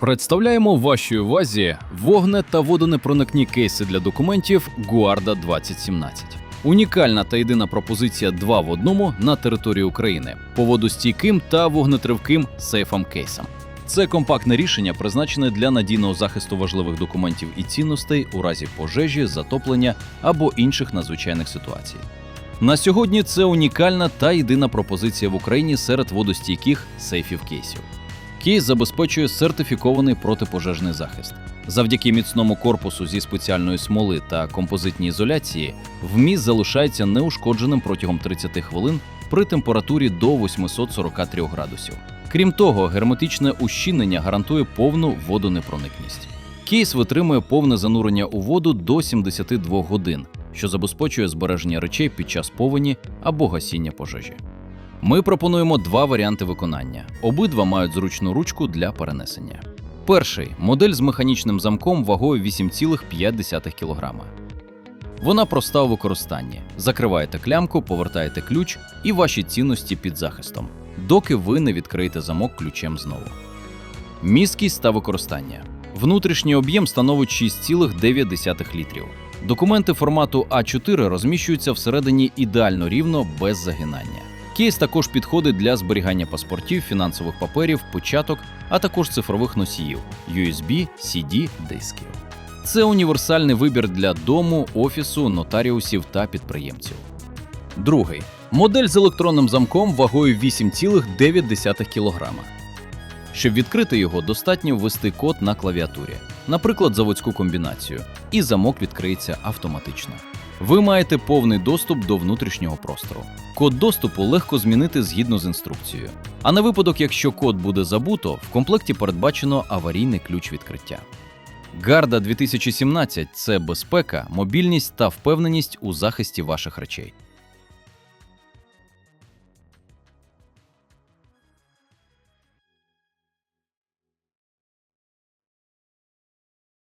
Представляємо вашій увазі вогне та водонепроникні кейси для документів Гуарда 2017. Унікальна та єдина пропозиція два в одному на території України по водостійким та вогнетривким сейфам кейсам. Це компактне рішення призначене для надійного захисту важливих документів і цінностей у разі пожежі, затоплення або інших надзвичайних ситуацій. На сьогодні це унікальна та єдина пропозиція в Україні серед водостійких сейфів кейсів. Кейс забезпечує сертифікований протипожежний захист. Завдяки міцному корпусу зі спеціальної смоли та композитній ізоляції вміст залишається неушкодженим протягом 30 хвилин при температурі до 843 градусів. Крім того, герметичне ущільнення гарантує повну водонепроникність. Кейс витримує повне занурення у воду до 72 годин, що забезпечує збереження речей під час повені або гасіння пожежі. Ми пропонуємо два варіанти виконання. Обидва мають зручну ручку для перенесення. Перший модель з механічним замком вагою 8,5 кг. Вона проста у використанні. Закриваєте клямку, повертаєте ключ і ваші цінності під захистом, доки ви не відкриєте замок ключем знову. Місткість та використання. Внутрішній об'єм становить 6,9 літрів. Документи формату А4 розміщуються всередині ідеально рівно без загинання. Кейс також підходить для зберігання паспортів, фінансових паперів, початок, а також цифрових носіїв USB, CD, дисків. Це універсальний вибір для дому, офісу, нотаріусів та підприємців. Другий модель з електронним замком вагою 8,9 кг. Щоб відкрити його, достатньо ввести код на клавіатурі, наприклад, заводську комбінацію, і замок відкриється автоматично. Ви маєте повний доступ до внутрішнього простору. Код доступу легко змінити згідно з інструкцією. А на випадок, якщо код буде забуто, в комплекті передбачено аварійний ключ відкриття. Гарда 2017 це безпека, мобільність та впевненість у захисті ваших речей.